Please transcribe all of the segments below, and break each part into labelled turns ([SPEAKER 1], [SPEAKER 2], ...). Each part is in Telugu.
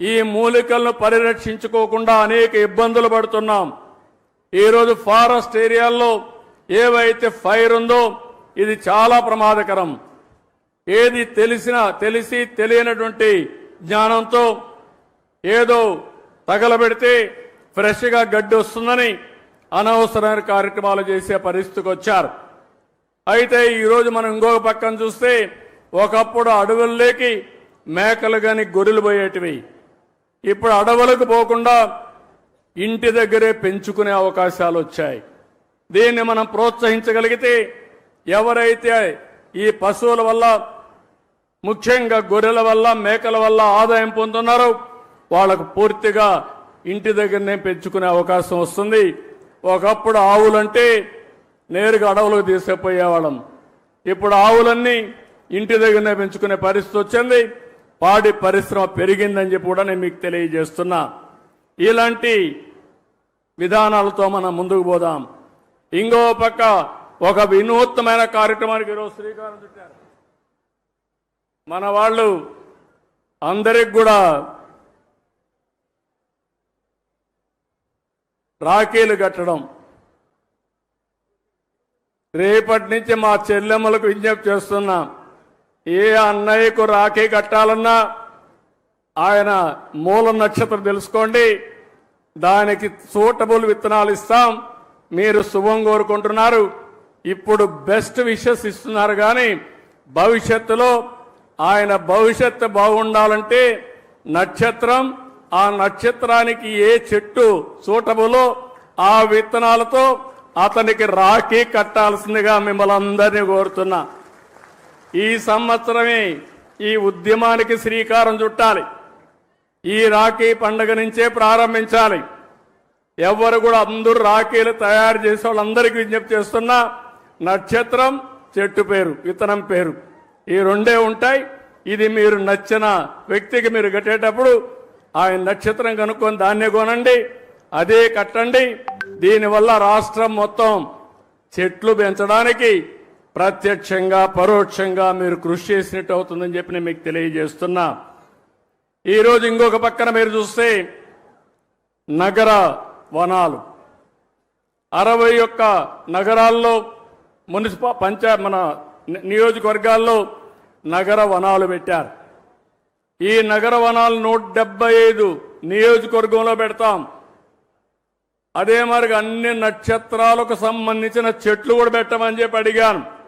[SPEAKER 1] ఈ మూలికలను పరిరక్షించుకోకుండా అనేక ఇబ్బందులు పడుతున్నాం. ఈరోజు ఫారెస్ట్ ఏరియాల్లో ఏవైతే ఫైర్ ఉందో ఇది చాలా ప్రమాదకరం. ఏది తెలిసిన తెలిసి తెలియనటువంటి జ్ఞానంతో ఏదో తగలబెడితే ఫ్రెష్గా గడ్డి వస్తుందని అనవసరమైన కార్యక్రమాలు చేసే పరిస్థితికి వచ్చారు. అయితే ఈరోజు మనం ఇంకొక పక్కన చూస్తే ఒకప్పుడు అడవుల్లోకి మేకలు కానీ గొర్రెలు పోయేటివి. ఇప్పుడు అడవులకు పోకుండా ఇంటి దగ్గరే పెంచుకునే అవకాశాలు వచ్చాయి. దీన్ని మనం ప్రోత్సహించగలిగితే ఎవరైతే ఈ పశువుల వల్ల ముఖ్యంగా గొర్రెల వల్ల మేకల వల్ల ఆదాయం పొందుతున్నారో వాళ్ళకు పూర్తిగా ఇంటి దగ్గరనే పెంచుకునే అవకాశం వస్తుంది. ఒకప్పుడు ఆవులంటే నేరుగా అడవులకు తీసుకుపోయేవాళ్ళం. ఇప్పుడు ఆవులన్నీ ఇంటి దగ్గరనే పెంచుకునే పరిస్థితి వచ్చింది. పాడి పరిశ్రమ పెరిగిందని చెప్పి కూడా నేను మీకు తెలియజేస్తున్నా. ఇలాంటి విధానాలతో మనం ముందుకు పోదాం. ఇంకో పక్క ఒక వినూత్నమైన కార్యక్రమానికి ఈరోజు శ్రీకారం చుట్టారు. మన వాళ్ళు అందరికి కూడా రాఖీలు కట్టడం. రేపటి నుంచి మా చెల్లెమ్మలకు విజ్ఞప్తి చేస్తున్నాం. ఏ అన్నయ్యకు రాఖీ కట్టాలన్నా ఆయన మూల నక్షత్రం తెలుసుకోండి. దానికి సూటబుల్ విత్తనాలు ఇస్తాం. మీరు శుభం కోరుకుంటున్నారు. ఇప్పుడు బెస్ట్ విషెస్ ఇస్తున్నారు కానీ భవిష్యత్తులో ఆయన భవిష్యత్తు బాగుండాలంటే నక్షత్రం ఆ నక్షత్రానికి ఏ చెట్టు సూటబులో ఆ విత్తనాలతో అతనికి రాఖీ కట్టాల్సిందిగా మిమ్మల్ని అందరినీ కోరుతున్నా. ఈ సంవత్సరమే ఈ ఉద్యమానికి శ్రీకారం చుట్టాలి. ఈ రాఖీ పండుగ నుంచే ప్రారంభించాలి. ఎవరు కూడా అందరూ రాఖీలు తయారు చేసే వాళ్ళందరికీ విజ్ఞప్తి చేస్తున్నా నక్షత్రం చెట్టు పేరు విత్తనం పేరు ఈ రెండే ఉంటాయి. ఇది మీరు నచ్చిన వ్యక్తికి మీరు కట్టేటప్పుడు ఆయన నక్షత్రం కనుక్కొని దాన్నే కొనండి అదే కట్టండి. దీనివల్ల రాష్ట్రం మొత్తం చెట్లు పెంచడానికి ప్రత్యక్షంగా పరోక్షంగా మీరు కృషి చేసినట్టు అవుతుందని చెప్పి నేను మీకు తెలియజేస్తున్నా. ఈరోజు ఇంకొక పక్కన మీరు చూస్తే నగర వనాలు. అరవై ఒక్క నగరాల్లో మున్సిపల్ పంచా మన ని- నియోజకవర్గాల్లో నగర వనాలు పెట్టారు. ఈ నగర వనాలు నూట డెబ్బై ఐదు నియోజకవర్గంలో పెడతాం. అదే మరి అన్ని నక్షత్రాలకు సంబంధించిన చెట్లు కూడా పెట్టమని చెప్పి అడిగాను.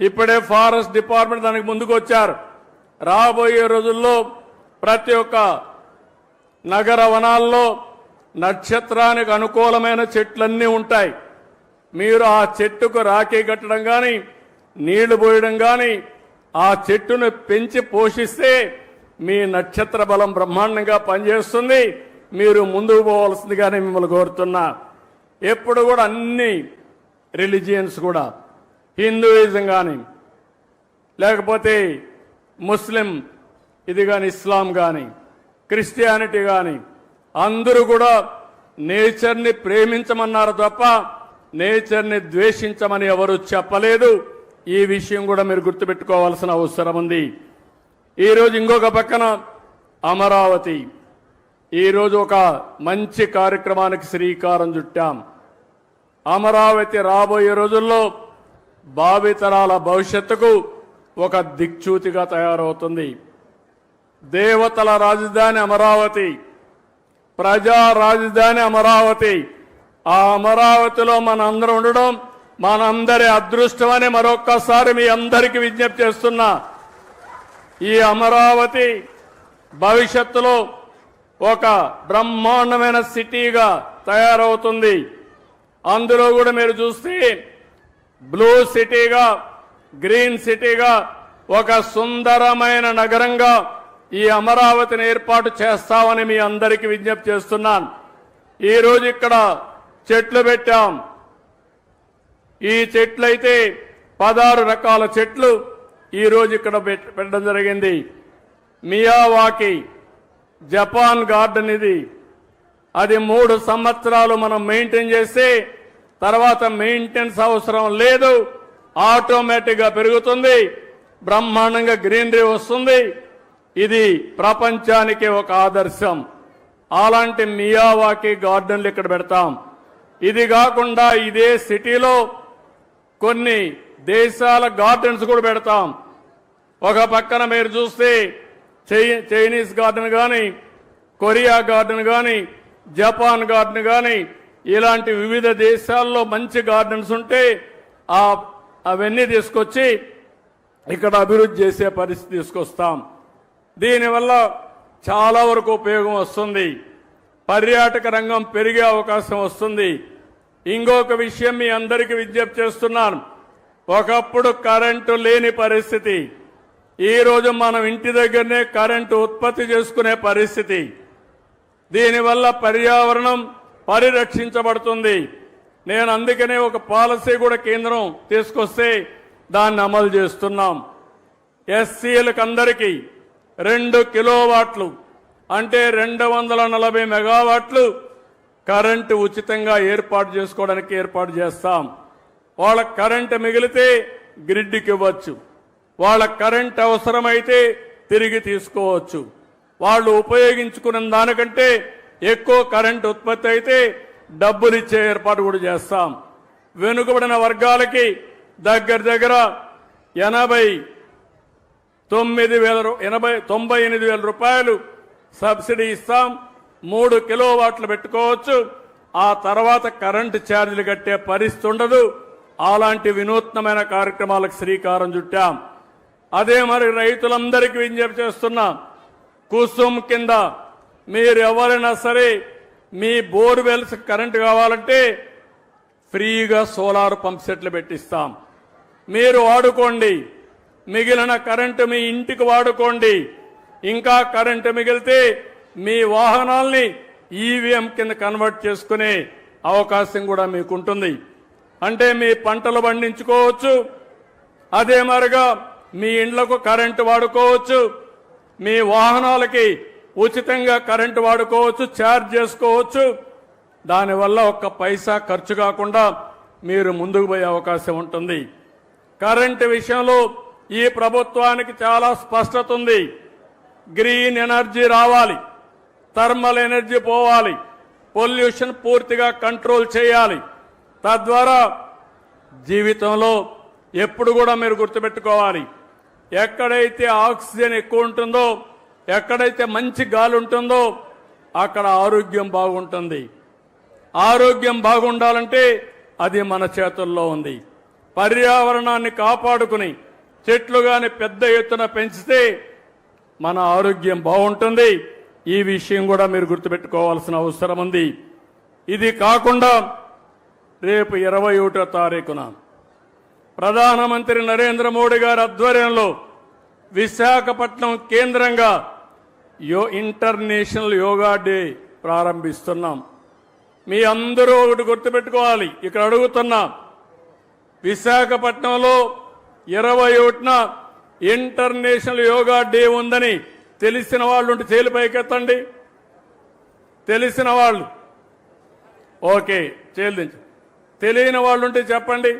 [SPEAKER 1] ఇప్పుడే ఫారెస్ట్ డిపార్ట్మెంట్ దానికి ముందుకు వచ్చారు రాబోయే రోజుల్లో ప్రతి ఒక్క నగర వనాల్లో నక్షత్రానికి అనుకూలమైన చెట్లన్నీ ఉంటాయి. మీరు ఆ చెట్టుకు రాఖీ కట్టడం కానీ నీళ్ళు పోయడం కానీ ఆ చెట్టును పెంచి పోషిస్తే మీ నక్షత్ర బలం బ్రహ్మాండంగా పనిచేస్తుంది. మీరు ముందుకు పోవాల్సిందిగానే మిమ్మల్ని కోరుతున్నా. ఎప్పుడు కూడా అన్ని రిలీజియన్స్ కూడా హిందూయిజం కానీ లేకపోతే ముస్లిం ఇది కానీ ఇస్లాం కానీ క్రిస్టియానిటీ కానీ అందరూ కూడా నేచర్ని ప్రేమించమన్నారు తప్ప నేచర్ని ద్వేషించమని ఎవరు చెప్పలేదు. ఈ విషయం కూడా మీరు గుర్తుపెట్టుకోవాల్సిన అవసరం ఉంది. ఈరోజు ఇంకొక పక్కన అమరావతి. ఈరోజు ఒక మంచి కార్యక్రమానికి శ్రీకారం చుట్టాం. అమరావతి రాబోయే రోజుల్లో భావితరాల భవిష్యత్తుకు ఒక దిక్చూతిగా తయారవుతుంది. దేవతల రాజధాని అమరావతి ప్రజా రాజధాని అమరావతి. ఆ అమరావతిలో మనందరం ఉండడం మనందరి అదృష్టమని మరొక్కసారి మీ అందరికీ విజ్ఞప్తి చేస్తున్నా. ఈ అమరావతి భవిష్యత్తులో ఒక బ్రహ్మాండమైన సిటీగా తయారవుతుంది. అందులో కూడా మీరు చూస్తే బ్లూ సిటీగా గ్రీన్ సిటీగా ఒక సుందరమైన నగరంగా ఈ అమరావతిని ఏర్పాటు చేస్తామని మీ అందరికీ విజ్ఞప్తి చేస్తున్నాను. ఈ రోజు ఇక్కడ చెట్లు పెట్టాం. ఈ చెట్లయితే పదహారు రకాల చెట్లు ఈ రోజు ఇక్కడ పెట్టడం జరిగింది. మియావాకి జపాన్ గార్డెన్ ఇది. అది మూడు సంవత్సరాలు మనం మెయింటైన్ చేస్తే తర్వాత మెయింటెనెన్స్ అవసరం లేదు. ఆటోమేటిక్గా పెరుగుతుంది. బ్రహ్మాండంగా గ్రీనరీ వస్తుంది. ఇది ప్రపంచానికి ఒక ఆదర్శం. అలాంటి మియావాకి గార్డెన్లు ఇక్కడ పెడతాం. ఇది కాకుండా ఇదే సిటీలో కొన్ని దేశాల గార్డెన్స్ కూడా పెడతాం. ఒక పక్కన మీరు చూస్తే చై- చైనీస్ గార్డెన్ కానీ కొరియా గార్డెన్ కానీ జపాన్ గార్డెన్ కానీ ఇలాంటి వివిధ దేశాల్లో మంచి గార్డెన్స్ ఉంటే ఆ అవన్నీ తీసుకొచ్చి ఇక్కడ అభివృద్ధి చేసే పరిస్థితి తీసుకొస్తాం. దీనివల్ల చాలా వరకు ఉపయోగం వస్తుంది. పర్యాటక రంగం పెరిగే అవకాశం వస్తుంది. ఇంకొక విషయం మీ అందరికీ విజ్ఞప్తి చేస్తున్నాను. ఒకప్పుడు కరెంటు లేని పరిస్థితి. ఈ రోజు మనం ఇంటి దగ్గరనే కరెంటు ఉత్పత్తి చేసుకునే పరిస్థితి. దీనివల్ల పర్యావరణం పరిరక్షించబడుతుంది. నేను అందుకనే ఒక పాలసీ కూడా కేంద్రం తీసుకొస్తే దాన్ని అమలు చేస్తున్నాం. ఎస్సీలకు అందరికీ రెండు కిలోవాట్లు అంటే రెండు వందల నలభై మెగావాట్లు కరెంటు ఉచితంగా ఏర్పాటు చేసుకోవడానికి ఏర్పాటు చేస్తాం. వాళ్ళ కరెంటు మిగిలితే గ్రిడ్కి ఇవ్వచ్చు వాళ్ళ కరెంట్ అవసరమైతే తిరిగి తీసుకోవచ్చు. వాళ్ళు ఉపయోగించుకున్న దానికంటే ఎక్కువ కరెంట్ ఉత్పత్తి అయితే డబ్బులు ఇచ్చే ఏర్పాటు కూడా చేస్తాం. వెనుకబడిన వర్గాలకి దగ్గర దగ్గర ఎనభై తొమ్మిది వేల ఎనభై తొంభై ఎనిమిది వేల రూపాయలు సబ్సిడీ ఇస్తాం. మూడు కిలో వాట్లు పెట్టుకోవచ్చు. ఆ తర్వాత కరెంటు ఛార్జీలు కట్టే పరిస్థితి ఉండదు. అలాంటి వినూత్నమైన కార్యక్రమాలకు శ్రీకారం చుట్టాం. అదే మరి రైతులందరికీ విజ్ఞప్తి చేస్తున్నాం కుసుమ్ కింద మీరు ఎవరైనా సరే మీ బోర్వెల్స్ కరెంటు కావాలంటే ఫ్రీగా సోలార్ పంప్ సెట్లు పెట్టిస్తాం. మీరు వాడుకోండి. మిగిలిన కరెంటు మీ ఇంటికి వాడుకోండి. ఇంకా కరెంటు మిగిలితే మీ వాహనాల్ని ఈవీఎం కింద కన్వర్ట్ చేసుకునే అవకాశం కూడా మీకు ఉంటుంది అంటే మీ పంటలు పండించుకోవచ్చు. అదే మరిగా మీ ఇండ్లకు కరెంటు వాడుకోవచ్చు. మీ వాహనాలకి ఉచితంగా కరెంటు వాడుకోవచ్చు ఛార్జ్ చేసుకోవచ్చు. దానివల్ల ఒక్క పైసా ఖర్చు కాకుండా మీరు ముందుకు పోయే అవకాశం ఉంటుంది. కరెంటు విషయంలో ఈ ప్రభుత్వానికి చాలా స్పష్టత ఉంది. గ్రీన్ ఎనర్జీ రావాలి. థర్మల్ ఎనర్జీ పోవాలి. పొల్యూషన్ పూర్తిగా కంట్రోల్ చేయాలి. తద్వారా జీవితంలో ఎప్పుడు కూడా మీరు గుర్తుపెట్టుకోవాలి. ఎక్కడైతే ఆక్సిజన్ ఎక్కువ ఉంటుందో ఎక్కడైతే మంచి గాలి ఉంటుందో అక్కడ ఆరోగ్యం బాగుంటుంది. ఆరోగ్యం బాగుండాలంటే అది మన చేతుల్లో ఉంది. పర్యావరణాన్ని కాపాడుకుని చెట్లు కానీ పెద్ద ఎత్తున పెంచితే మన ఆరోగ్యం బాగుంటుంది. ఈ విషయం కూడా మీరు గుర్తుపెట్టుకోవాల్సిన అవసరం ఉంది. ఇది కాకుండా రేపు ఇరవై ఒకటో తారీఖున ప్రధానమంత్రి నరేంద్ర మోడీ గారి ఆధ్వర్యంలో విశాఖపట్నం కేంద్రంగా యో ఇంటర్నేషనల్ యోగా డే ప్రారంభిస్తున్నాం. మీ అందరూ ఒకటి గుర్తుపెట్టుకోవాలి. ఇక్కడ అడుగుతున్నా విశాఖపట్నంలో ఇరవై ఒకటిన ఇంటర్నేషనల్ యోగా డే ఉందని తెలిసిన వాళ్ళు ఉంటే చేలు పైకెత్తండి. తెలిసిన వాళ్ళు. ఓకే చేలించు తెలియని వాళ్ళు ఉంటే చెప్పండి.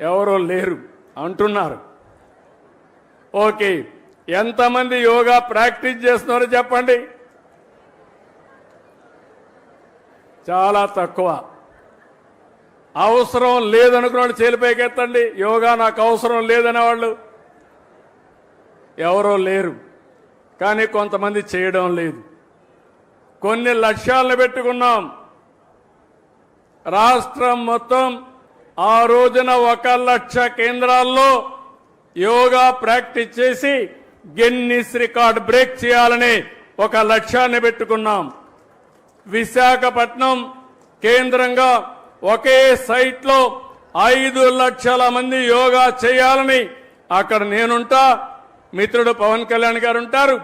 [SPEAKER 1] ఎవరో లేరు అంటున్నారు. ఓకే. ఎంతమంది యోగా ప్రాక్టీస్ చేస్తున్నారో చెప్పండి. చాలా తక్కువ. అవసరం లేదనుకున్న వాళ్ళు చేలిపైకెత్తండి యోగా నాకు అవసరం లేదనే వాళ్ళు ఎవరో లేరు. కానీ కొంతమంది చేయడం లేదు. కొన్ని లక్ష్యాలను పెట్టుకున్నాం. రాష్ట్రం మొత్తం ఆ రోజున ఒక లక్ష కేంద్రాల్లో యోగా ప్రాక్టీస్ చేసి గిన్నిస్ రికార్డ్ బ్రేక్ చేయాలని ఒక లక్ష్యాన్ని పెట్టుకున్నాం. విశాఖపట్నం కేంద్రంగా ఒకే సైట్లో ఐదు లక్షల మంది యోగా చేయాలని అక్కడ నేనుంటా. మిత్రుడు పవన్ కళ్యాణ్ గారు ఉంటారు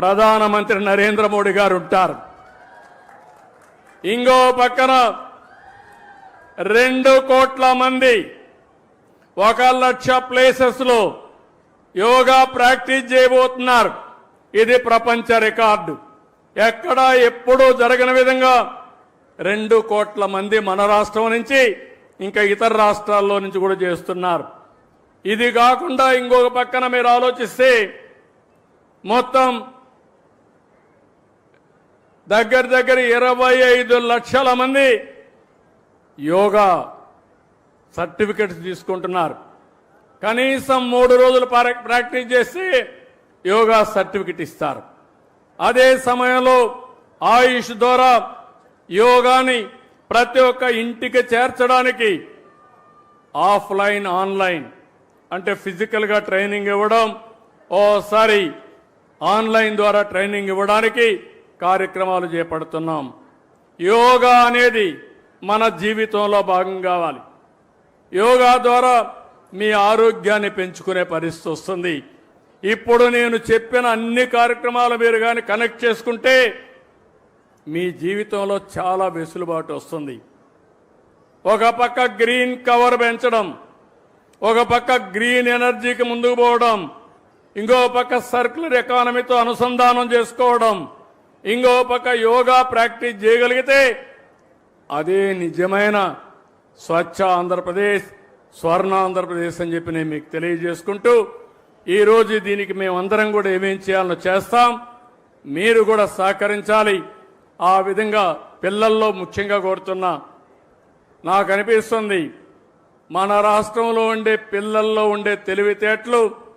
[SPEAKER 1] ప్రధానమంత్రి నరేంద్ర మోడీ గారు ఉంటారు ఇంకో పక్కన రెండు కోట్ల మంది ఒక లక్ష ప్లేసెస్లో యోగా ప్రాక్టీస్ చేయబోతున్నారు. ఇది ప్రపంచ రికార్డు. ఎక్కడా ఎప్పుడూ జరగని విధంగా రెండు కోట్ల మంది మన రాష్ట్రం నుంచి ఇంకా ఇతర రాష్ట్రాల్లో నుంచి కూడా చేస్తున్నారు. ఇది కాకుండా ఇంకొక పక్కన మీరు ఆలోచిస్తే మొత్తం దగ్గర దగ్గర ఇరవై ఐదు లక్షల మంది యోగా సర్టిఫికెట్స్ తీసుకుంటున్నారు. కనీసం మూడు రోజులు ప్రాక్టీస్ చేసి యోగా సర్టిఫికెట్ ఇస్తారు. అదే సమయంలో ఆయుష్ ద్వారా యోగాని ప్రతి ఒక్క ఇంటికి చేర్చడానికి ఆఫ్లైన్ ఆన్లైన్ అంటే ఫిజికల్గా ట్రైనింగ్ ఇవ్వడం ఓసారి ఆన్లైన్ ద్వారా ట్రైనింగ్ ఇవ్వడానికి కార్యక్రమాలు చేపడుతున్నాం. యోగా అనేది మన జీవితంలో భాగం కావాలి. యోగా ద్వారా మీ ఆరోగ్యాన్ని పెంచుకునే పరిస్థితి వస్తుంది. ఇప్పుడు నేను చెప్పిన అన్ని కార్యక్రమాలు మీరు కానీ కనెక్ట్ చేసుకుంటే మీ జీవితంలో చాలా వెసులుబాటు వస్తుంది. ఒక పక్క గ్రీన్ కవర్ పెంచడం ఒక పక్క గ్రీన్ ఎనర్జీకి ముందుకు పోవడం ఇంకో పక్క సర్క్యులర్ ఎకానమీతో అనుసంధానం చేసుకోవడం ఇంకో పక్క యోగా ప్రాక్టీస్ చేయగలిగితే అదే నిజమైన స్వచ్ఛ ఆంధ్రప్రదేశ్ స్వర్ణ ఆంధ్రప్రదేశ్ అని చెప్పి నేను మీకు తెలియజేసుకుంటూ ఈరోజు దీనికి మేమందరం కూడా ఏమేం చేయాలో చేస్తాం. మీరు కూడా సహకరించాలి. ఆ విధంగా పిల్లల్లో ముఖ్యంగా కోరుతున్నా నాకు అనిపిస్తుంది మన రాష్ట్రంలో ఉండే పిల్లల్లో ఉండే తెలివితేటలు